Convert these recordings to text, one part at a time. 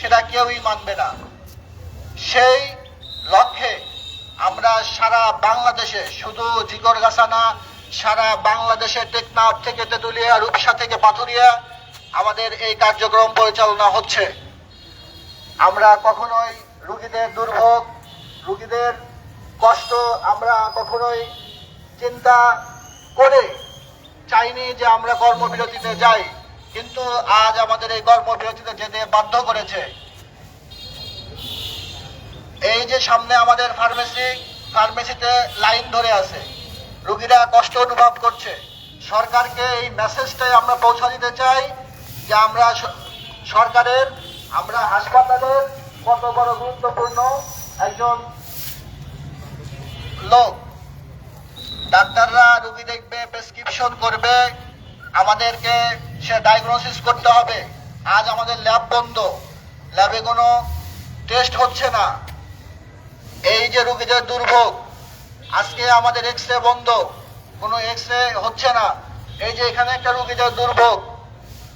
সেটা কেউই মানবে না। সেই লক্ষ্যে আমরা সারা বাংলাদেশে শুধু জিগরগাছা না, সারা বাংলাদেশের টেকনাফ থেকে তেতুলিয়া, রূপসা থেকে পাথুরিয়া আমাদের এই কার্যক্রম পরিচালনা হচ্ছে। আমরা কখনোই রুগীদের দুর্ভোগ, রুগীদের কষ্ট আমরা কখনোই চিন্তা করে চাইনি যে আমরা কর্মবিরতিতে যাই। কিন্তু আজ আমাদের এই কর্মবিরতিতে যেতে বাধ্য করেছে। এই যে সামনে আমাদের ফার্মেসি, ফার্মেসিতে লাইন ধরে আছে। রুগীরা কষ্ট অনুভব করছে। সরকারকে এই মেসেজটাই আমরা পৌঁছা দিতে চাই যে আমরা সরকারের, আমরা হাসপাতালের কত বড় গুরুত্বপূর্ণ একজন লোক। ডাক্তাররা রুগী দেখবে, প্রেসক্রিপশন করবে আমাদেরকে সে ডায়াগনোসিস করতে হবে। আজ আমাদের ল্যাব বন্ধ। ল্যাবে কোনো টেস্ট হচ্ছে না। এই যে রুগীদের দুর্ভোগ আজকে আমাদের এক্স রে বন্ধ। কোনো এক্স রে হচ্ছে না। এই যে এখানে একটা রুগীদের দুর্ভোগ।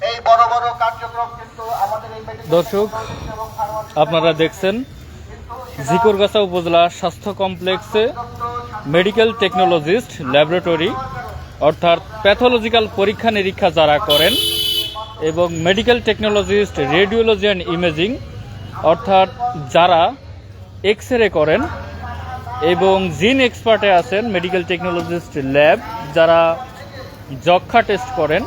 এই বড় বড় কার্যক্রম কিন্তু আমাদের এই দর্শক, আপনারা দেখছেন জিকরগাছা উপজেলা স্বাস্থ্য কমপ্লেক্সে মেডিকেল টেকনোলজিস্ট ল্যাবরেটরি অর্থাৎ প্যাথোলজিক্যাল পরীক্ষা নিরীক্ষা যারা করেন এবং medical technologist radiology and imaging অর্থাৎ যারা এক্স রে করেন এবং জিন এক্সপার্টে আছেন মেডিকেল টেকনোলজিস্ট ল্যাব যারা যক্ষা টেস্ট করেন,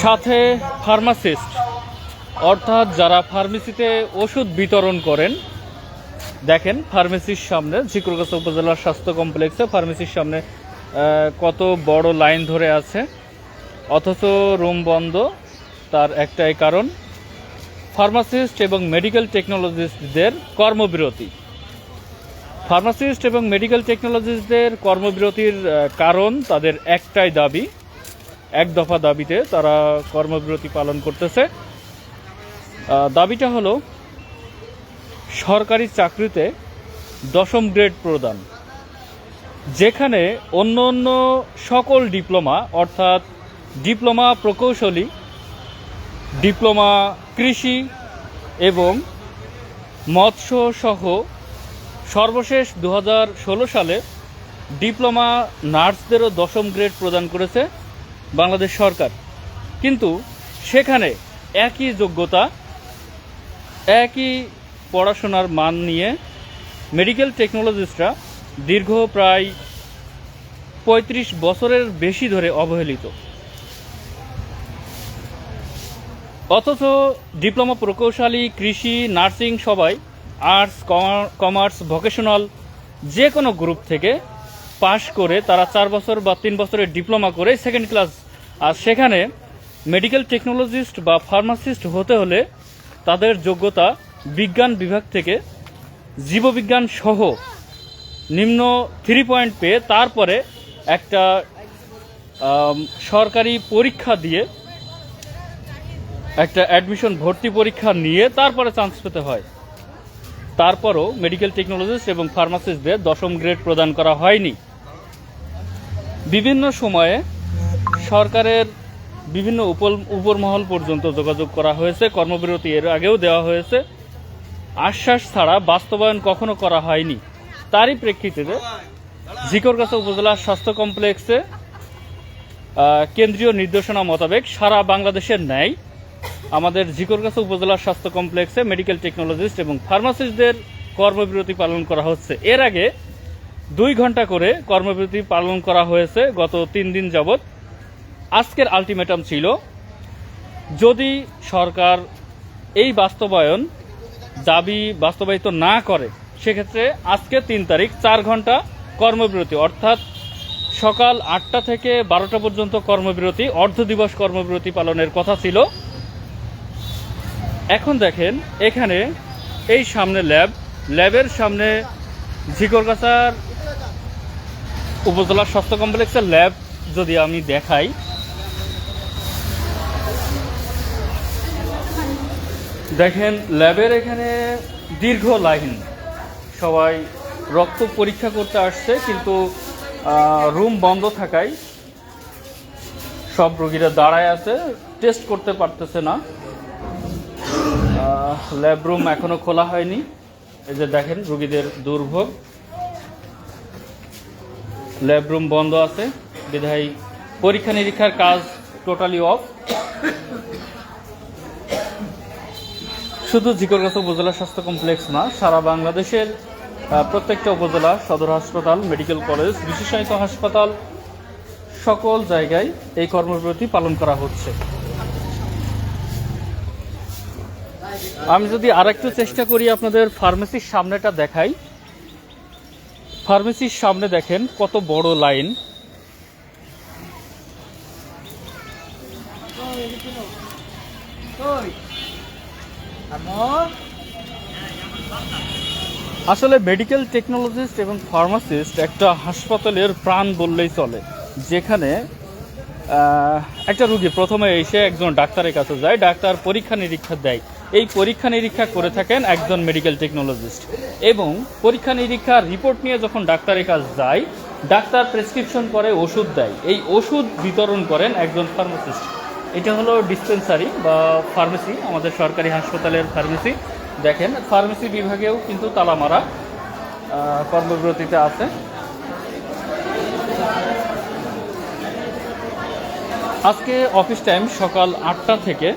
সাথে ফার্মাসিস্ট অর্থাৎ যারা ফার্মেসিতে ওষুধ বিতরণ করেন, দেখেন ফার্মেসির সামনে, ঝিকুরগাছা উপজেলার স্বাস্থ্য কমপ্লেক্সে ফার্মেসির সামনে কত বড় লাইন ধরে আছে। অথচ রুম বন্ধ, তার একটাই কারণ ফার্মাসিস্ট এবং মেডিকেল টেকনোলজিস্টদের কর্মবিরতি। ফার্মাসিস্ট এবং মেডিকেল টেকনোলজিস্টদের কর্মবিরতির কারণ তাদের একটাই দাবি, এক দফা দাবিতে তারা কর্মবিরতি পালন করতেছে। দাবিটা হলো, সরকারি চাকরিতে দশম গ্রেড প্রদান। যেখানে অন্য অন্য সকল ডিপ্লোমা, অর্থাৎ ডিপ্লোমা প্রকৌশলী, ডিপ্লোমা কৃষি এবং মৎস্য সহ সর্বশেষ দু হাজার ষোলো সালে ডিপ্লোমা নার্সদেরও দশম গ্রেড প্রদান করেছে বাংলাদেশ সরকার। কিন্তু সেখানে একই যোগ্যতা, একই পড়াশোনার মান নিয়ে মেডিকেল টেকনোলজিস্টরা দীর্ঘ প্রায় পঁয়ত্রিশ বছরের বেশি ধরে অবহেলিত। অথচ ডিপ্লোমা প্রকৌশলী, কৃষি, নার্সিং সবাই, আর্টস কমার্স, ভোকেশনাল যে কোনো গ্রুপ থেকে পাশ করে তারা চার বছর বা তিন বছরের ডিপ্লোমা করে সেকেন্ড ক্লাস। আর সেখানে মেডিকেল টেকনোলজিস্ট বা ফার্মাসিস্ট হতে হলে তাদের যোগ্যতা বিজ্ঞান বিভাগ থেকে জীববিজ্ঞান সহ নিম্ন থ্রি পয়েন্ট পেয়ে তারপরে একটা সরকারি পরীক্ষা দিয়ে একটা অ্যাডমিশন ভর্তি পরীক্ষা নিয়ে তারপরে চান্স পেতে হয়। তারপরও মেডিকেল টেকনোলজিস্ট এবং ফার্মাসিস্টদের দশম গ্রেড প্রদান করা হয়নি। বিভিন্ন সময়ে সরকারের বিভিন্ন উপর উপরমহল পর্যন্ত যোগাযোগ করা হয়েছে, কর্মবিরতি এর আগেও দেওয়া হয়েছে। আশ্বাস ছাড়া বাস্তবায়ন কখনো করা হয়নি। তারই প্রেক্ষিতে ঝিকরগাছা উপজেলা স্বাস্থ্য কমপ্লেক্সে কেন্দ্রীয় নির্দেশনা মোতাবেক সারা বাংলাদেশের ন্যায় আমাদের ঝিকরগাছা উপজেলা স্বাস্থ্য কমপ্লেক্সে মেডিকেল টেকনোলজিস্ট এবং ফার্মাসিস্টদের কর্মবিরতি পালন করা হচ্ছে। এর আগে দুই ঘণ্টা করে কর্মবিরতি পালন করা হয়েছে গত তিন দিন যাবৎ। আজকের আলটিমেটাম ছিল, যদি সরকার এই বাস্তবায়ন দাবি বাস্তবায়িত না করে সেক্ষেত্রে আজকে তিন তারিখ, চার ঘণ্টা কর্মবিরতি, অর্থাৎ সকাল আটটা থেকে বারোটা পর্যন্ত কর্মবিরতি, অর্ধ দিবস কর্মবিরতি পালনের কথা ছিল। এখন দেখেন, এখানে এই সামনে ল্যাব, ল্যাবের সামনে ঝিকরগাছার উপজেলা স্বাস্থ্য কমপ্লেক্সের ল্যাব যদি আমি দেখাই। দেখেন, ল্যাবের এখানে দীর্ঘ লাইন। সবাই রক্ত পরীক্ষা করতে আসছে, কিন্তু রুম বন্ধ থাকায় সব রোগীরা দাঁড়ায় আছে, টেস্ট করতে পারতেছে না। ল্যাব রুম এখনও খোলা হয়নি। এই যে দেখেন, রুগীদের দুর্ভোগ। ল্যাব রুম বন্ধ আছে। বিধায়ী পরীক্ষা নিরীক্ষার কাজ টোটালি অফ। শুধু জিকরগাছা উপজেলা স্বাস্থ্য কমপ্লেক্স না, সারা বাংলাদেশের প্রত্যেকটা উপজেলা, সদর হাসপাতাল, মেডিকেল কলেজ, বিশেষায়িত হাসপাতাল, সকল জায়গায় এই কর্মবিরতি পালন করা হচ্ছে। আমি যদি আরেকটু চেষ্টা করি আপনাদের ফার্মেসির সামনেটা দেখাই। ফার্মেসির সামনে দেখেন কত বড় লাইন। আসলে মেডিকেল টেকনোলজিস্ট এবং ফার্মাসিস্ট একটা হাসপাতালের প্রাণ বললেই চলে, যেখানে একটা রুগী প্রথমে এসে একজন ডাক্তারের কাছে যায়, ডাক্তার পরীক্ষা নিরীক্ষা দেয়। এই পরীক্ষা নিরীক্ষা করে থাকেন একজন মেডিকেল টেকনোলজিস্ট এবং পরীক্ষা নিরীক্ষার রিপোর্ট নিয়ে যখন ডাক্তারের কাছে যায়, ডাক্তার প্রেসক্রিপশন করে, ওষুধ দেয়। এই ওষুধ বিতরণ করেন একজন ফার্মাসিস্ট এটা হলো ডিসপেন্সারি বা ফার্মেসি আমাদের সরকারি হাসপাতালের ফার্মেসি দেখেন ফার্মেসি বিভাগেও কিন্তু তালা মারা আহ, কর্মবিরতিতে আছে। আজকে অফিস টাইম সকাল আটটা থেকে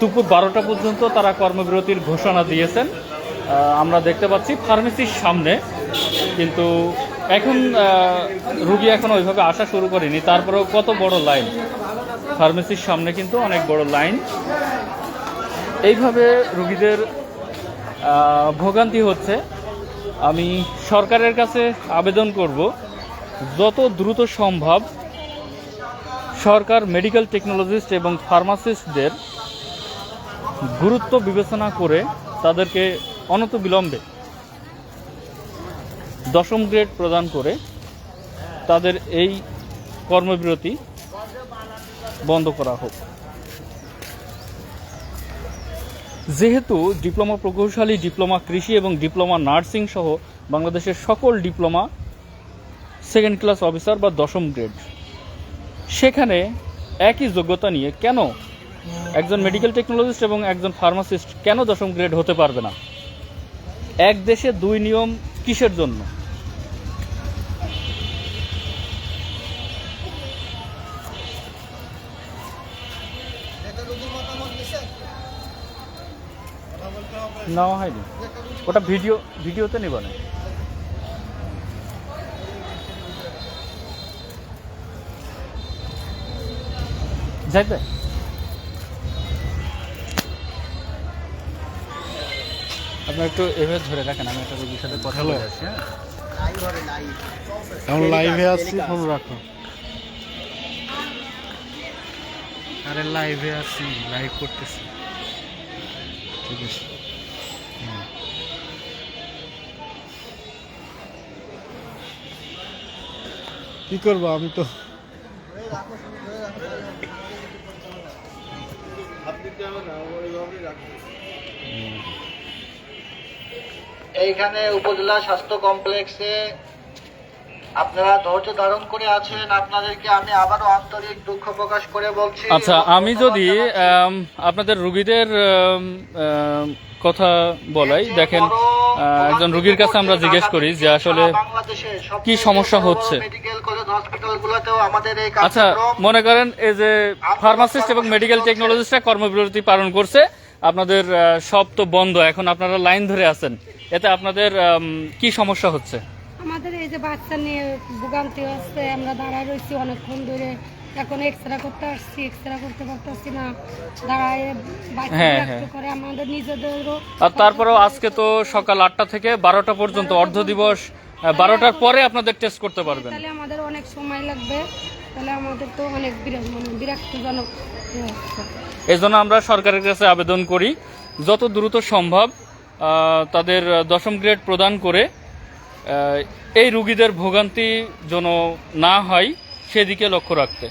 দুপুর বারোটা পর্যন্ত তারা কর্মবিরতির ঘোষণা দিয়েছেন। আমরা দেখতে পাচ্ছি ফার্মেসির সামনে কিন্তু এখন রুগী এখন ওইভাবে আসা শুরু করেনি। তারপরেও কত বড় লাইন? ফার্মেসির সামনে কিন্তু অনেক বড় লাইন। এইভাবে রুগীদের ভোগান্তি হচ্ছে। আমি সরকারের কাছে আবেদন করব, যত দ্রুত সম্ভব সরকার মেডিকেল টেকনোলজিস্ট এবং ফার্মাসিস্টদের গুরুত্ব বিবেচনা করে তাদেরকে অনত বিলম্বে দশম গ্রেড প্রদান করে তাদের এই কর্মবিরতি বন্ধ করা হোক। যেহেতু ডিপ্লোমা প্রকৌশলী, ডিপ্লোমা কৃষি এবং ডিপ্লোমা নার্সিং সহ বাংলাদেশের সকল ডিপ্লোমা সেকেন্ড ক্লাস অফিসার বা দশম গ্রেড সেখানে একই যোগ্যতা নিয়ে কেন একজন মেডিকেল টেকনোলজিস্ট এবং একজন ফার্মাসিস্ট কেন দশম গ্রেড হতে পারবে না? এক দেশে দুই নিয়ম কিসের জন্য? নেওয়া হয়নি। ওটা ভিডিও ভিডিওতে নেব না। যাইবে? আপনি একটু এভাবে ধরে রাখেন আমি একটা রোগীর সাথে কথা বলে আসছি হ্যাঁ? লাইভে আসছি ফোন রাখো। আরে লাইভে আসছি লাইভ করতেছি। ঠিক আছে। কি করব আমি তো? এইখানে উপজেলা স্বাস্থ্য কমপ্লেক্সে আপনারা ধৈর্য ধারণ করে আছেন আপনাদেরকে আমি আবারও আন্তরিক দুঃখ প্রকাশ করে বলছি। আচ্ছা আমি যদি আপনাদের রুগীদের কথা বলাই দেখেন একজন রুগীর কাছে আমরা জিজ্ঞেস করি যে আসলে কি সমস্যা হচ্ছে? হসপিটালগুলোতেও আমাদের এই আচ্ছা মনে করেন এই যে ফার্মাসিস্ট এবং মেডিকেল টেকনোলজিস্টরা কর্মবিরতি পালন করছে। আপনাদের সব তো বন্ধ এখন আপনারা লাইন ধরে আছেন। এতে আপনাদের কি সমস্যা হচ্ছে? আমাদের এই যে বাচ্চা নিয়ে ভোগান্তি হচ্ছে আমরা দাঁড়ায় রয়েছি অনেকক্ষণ ধরে। এখন এক্সরে করতে আসছি এক্সরে করতে পারতেছি না। দাঁড়ায় হ্যাঁ, হ্যাঁ। করে আমাদের নিজেদেরও আর তারপরেও আজকে তো সকাল আটটা থেকে বারোটা পর্যন্ত অর্ধ দিবস বারোটার পরে আপনাদের টেস্ট করতে পারবেন। তাহলে আমাদের অনেক সময় লাগবে। তাহলে আমাদের তো অনেক বিরক্ত মানে বিরক্তজনক এই জন্য আমরা সরকারের কাছে আবেদন করি যত দ্রুত সম্ভব তাদের দশম গ্রেড প্রদান করে এই রুগীদের ভোগান্তি যেন না হয় সেদিকে লক্ষ্য রাখতে।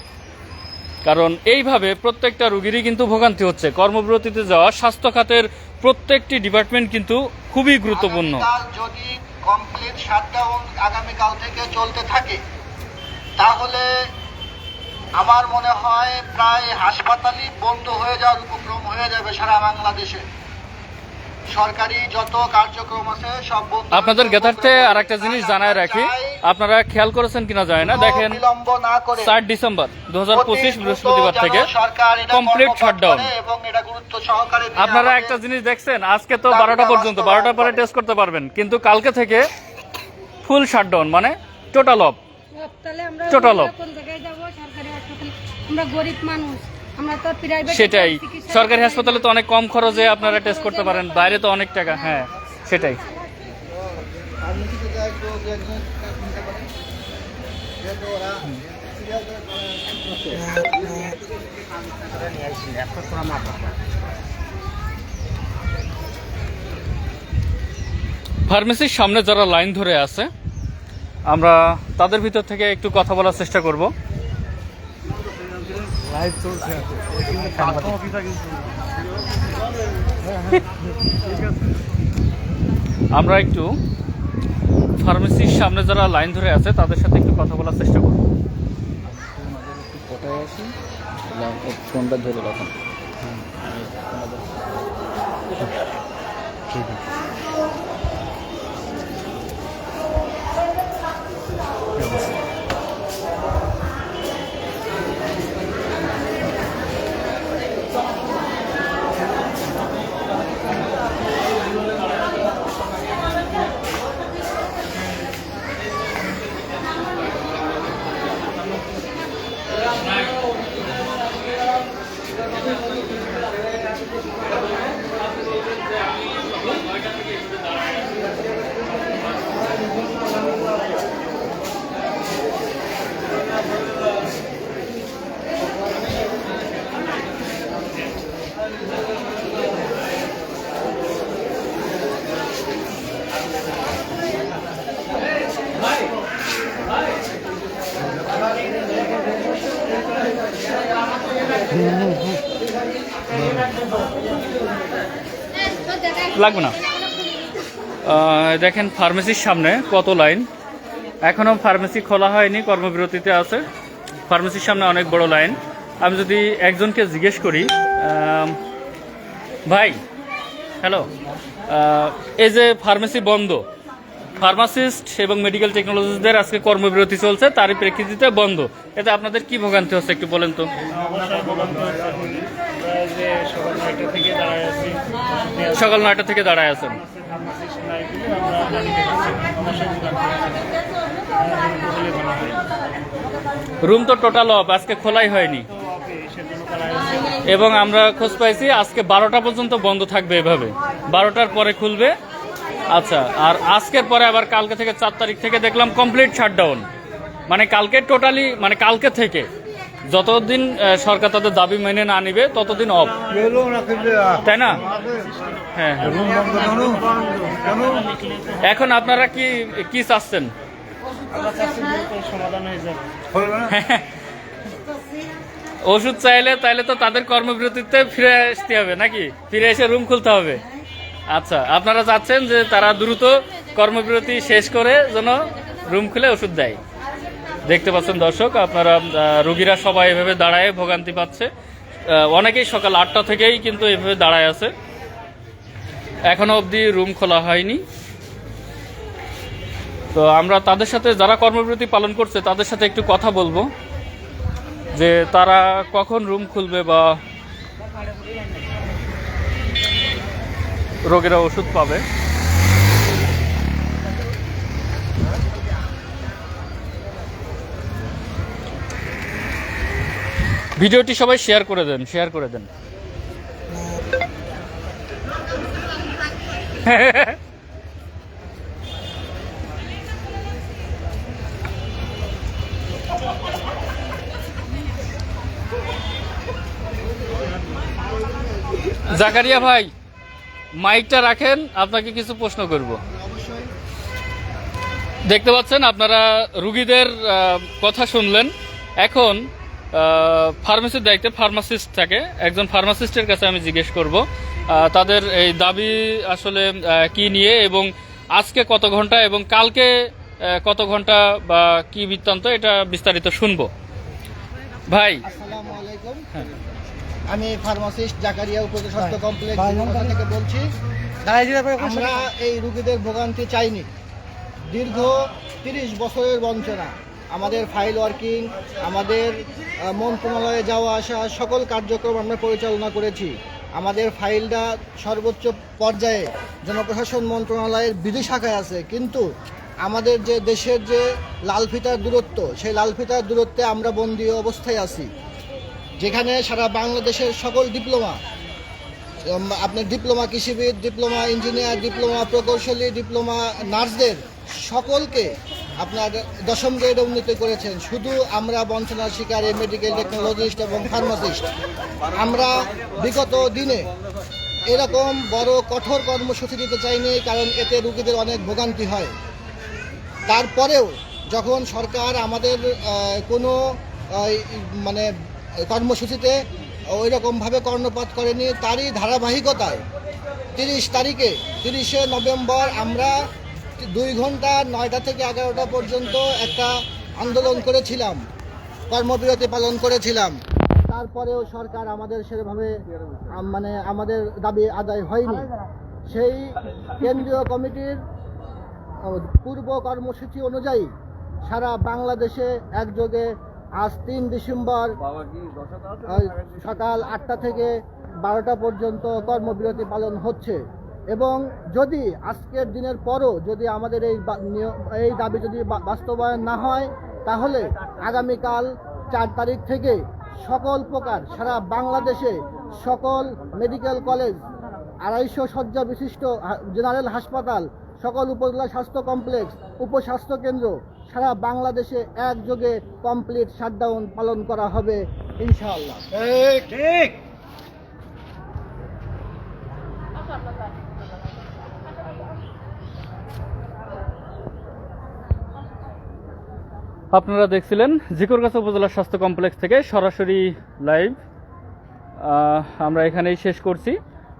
কারণ এইভাবে প্রত্যেকটা রুগীরই কিন্তু ভোগান্তি হচ্ছে। কর্মবিরতিতে যাওয়া স্বাস্থ্য খাতের প্রত্যেকটি ডিপার্টমেন্ট কিন্তু খুবই গুরুত্বপূর্ণ। কমপ্লিট শাটডাউন আগামীকাল থেকে চলতে থাকে। তাহলে আমার মনে হয় প্রায় হাসপাতালই বন্ধ হয়ে যাওয়ার উপক্রম হয়ে যাবে সারা বাংলাদেশে। সরকারি যত কার্যক্রম আছে সব আপনাদের। জ্ঞাতার্থে আর একটা জিনিস জানায় রাখি। আপনারা খেয়াল করেছেন কিনা যায় না। দেখেন বিলম্ব না করে চার ডিসেম্বর দু বৃহস্পতিবার থেকে কমপ্লিট শাটডাউন করে এবং এটা গুরুত্ব সহকারে নিয়ে আপনারা একটা জিনিস দেখছেন আজকে তো বারোটা পর্যন্ত বারোটার পরে টেস্ট করতে পারবেন কিন্তু কালকে থেকে ফুল শাটডাউন মানে টোটাল অফ টোটাল অফ আমরা জায়গায় যাব? সরকারি হাসপাতালে। আমরা গরিব মানুষ। সেটাই। সরকারি হাসপাতালে তো অনেক কম খরচে আপনারা টেস্ট করতে পারেন। বাইরে তো অনেক টাকা। হ্যাঁ সেটাই। ফার্মেসির সামনে যারা লাইন ধরে আছে আমরা তাদের ভিতর থেকে একটু কথা বলার চেষ্টা করব। লাইভ চলছে আমরা একটু ফার্মেসির সামনে যারা লাইন ধরে আছে তাদের সাথে একটু কথা বলার চেষ্টা করব। ফোনটা ধরে রাখুন ঠিক আছে লাগবে না। দেখেন ফার্মেসির সামনে কত লাইন এখনও ফার্মেসি খোলা হয়নি, কর্মবিরতিতে আছে। ফার্মেসির সামনে অনেক বড় লাইন আমি যদি একজনকে জিজ্ঞেস করি ভাই হ্যালো এই যে ফার্মেসি বন্ধ ফার্মাসিস্ট এবং মেডিকেল টেকনোলজিস্টদের আজকে কর্মবিরতি চলছে, তারই প্রেক্ষিতে বন্ধ। এতে আপনাদের কি ভোগান্তি হচ্ছে একটু বলেন তো? সকাল নয়টা থেকে দাঁড়ায় আছেন। রুম তো টোটাল অফ আজকে খোলাই হয়নি। এবং আমরা খোঁজ পাইছি, আজকে বারোটা পর্যন্ত বন্ধ থাকবে এভাবে। বারোটার পরে খুলবে। আচ্ছা আর আজকের পরে আবার কালকে থেকে চার তারিখ থেকে দেখলাম কমপ্লিট শাটডাউন মানে কালকে টোটালি মানে কালকে থেকে। যতদিন সরকার তাদের দাবি মেনে না নিবে, ততদিন অফ তাই না? হ্যাঁ হ্যাঁ। এখন আপনারা কি কি চাচ্ছেন? ওষুধ চাইলে, তাইলে তো তাদের কর্মবিরতিতে ফিরে আসতে হবে, নাকি? ফিরে এসে রুম খুলতে হবে। আচ্ছা আপনারা চাচ্ছেন যে তারা দ্রুত কর্মবিরতি শেষ করে যেন রুম খুলে ওষুধ দেয়। দেখতে পাচ্ছেন দর্শক, আপনারা রুগীরা সবাই এভাবে দাঁড়ায় ভোগান্তি পাচ্ছে। অনেকেই সকাল আটটা থেকেই কিন্তু এভাবে দাঁড়ায় আছে। এখনও অবধি রুম খোলা হয়নি। তো আমরা তাদের সাথে, যারা কর্মবিরতি পালন করছে, তাদের সাথে একটু কথা বলব। যে তারা কখন রুম খুলবে বা রোগীরা ওষুধ পাবে। ভিডিওটি সবাই শেয়ার করে দেন, শেয়ার করে দেন। জাকারিয়া ভাই, মাইকটা রাখেন, আপনাকে কিছু প্রশ্ন করব। দেখতে পাচ্ছেন, আপনারা রুগীদের কথা শুনলেন। এখন ফার্মেসির দায়িত্বে ফার্মাসিস্ট থাকে। একজন ফার্মাসিস্টের কাছে আমি জিজ্ঞেস করব তাদের এই দাবি আসলে কি নিয়ে এবং আজকে কত ঘণ্টা এবং কালকে কত ঘণ্টা বা কি বৃত্তান্ত এটা বিস্তারিত শুনব। ভাই। আসসালামু আলাইকুম। আমি ফার্মাসিস্ট জাকারিয়া উপজেলা স্বাস্থ্য কমপ্লেক্স থেকে বলছি। আমরা এই রুগীদের ভোগান্তি চাইনি। দীর্ঘ তিরিশ বছরের বঞ্চনা। আমাদের ফাইল ওয়ার্কিং আমাদের মন্ত্রণালয়ে যাওয়া আসা, সকল কার্যক্রম আমরা পরিচালনা করেছি। আমাদের ফাইলটা সর্বোচ্চ পর্যায়ে জনপ্রশাসন মন্ত্রণালয়ের বিধি শাখায় আছে, কিন্তু আমাদের যে দেশের যে লালফিতার দূরত্ব, সেই লালফিতার দূরত্বে আমরা বন্দী অবস্থায় আছি। যেখানে সারা বাংলাদেশের সকল ডিপ্লোমা আপনার ডিপ্লোমা কৃষিবিদ ডিপ্লোমা ইঞ্জিনিয়ার ডিপ্লোমা প্রকৌশলী ডিপ্লোমা নার্সদের সকলকে আপনার দশম গ্রেডে উন্নীত করেছেন। শুধু আমরা বঞ্চনার শিকারে মেডিকেল টেকনোলজিস্ট এবং ফার্মাসিস্ট আমরা বিগত দিনে এরকম বড় কঠোর কর্মসূচি দিতে চাইনি, কারণ এতে রুগীদের অনেক ভোগান্তি হয়। তারপরেও যখন সরকার আমাদের কোনো মানে কর্মসূচিতে ওই রকমভাবে কর্ণপাত করেনি, তারই ধারাবাহিকতায় তিরিশ তারিখে, তিরিশে নভেম্বর আমরা দুই ঘণ্টা নয়টা থেকে এগারোটা পর্যন্ত একটা আন্দোলন করেছিলাম, কর্মবিরতি পালন করেছিলাম। তারপরেও সরকার আমাদের সেভাবে মানে আমাদের দাবি আদায় হয়নি। সেই কেন্দ্রীয় কমিটির পূর্ব কর্মসূচি অনুযায়ী সারা বাংলাদেশে একযোগে আজ তিন ডিসেম্বর সকাল আটটা থেকে বারোটা পর্যন্ত কর্মবিরতি পালন হচ্ছে। এবং যদি আজকের দিনের পরও যদি আমাদের এই এই দাবি যদি বাস্তবায়ন না হয়, তাহলে আগামীকাল চার তারিখ থেকে সকল প্রকার সারা বাংলাদেশে সকল মেডিকেল কলেজ, আড়াইশো শয্যা বিশিষ্ট জেনারেল হাসপাতাল, সকল উপজেলা স্বাস্থ্য কমপ্লেক্স, উপস্বাস্থ্য কেন্দ্র, সারা বাংলাদেশে একযোগে কমপ্লিট শাটডাউন পালন করা হবে, ইনশাআল্লাহ। আপনারা দেখছিলেন জিকরগাছা উপজেলা স্বাস্থ্য কমপ্লেক্স থেকে সরাসরি লাইভ। আমরা এখানেই শেষ করছি।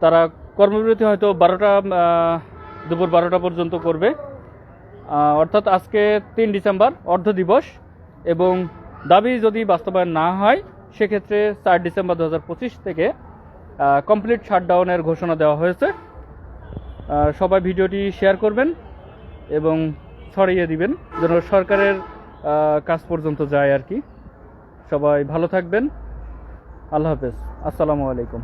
তারা কর্মবিরতি হয়তো বারোটা দুপুর বারোটা পর্যন্ত করবে। অর্থাৎ আজকে তিন ডিসেম্বর, অর্ধ দিবস, এবং দাবি যদি বাস্তবায়ন না হয়, সেক্ষেত্রে চার ডিসেম্বর দু হাজার পঁচিশ থেকে কমপ্লিট শাটডাউনের ঘোষণা দেওয়া হয়েছে। সবাই ভিডিওটি শেয়ার করবেন এবং ছড়িয়ে দিবেন, যেন সরকারের কাজ পর্যন্ত যায় আর কি। সবাই ভালো থাকবেন। আল্লাহ হাফেজ। আসসালামু আলাইকুম।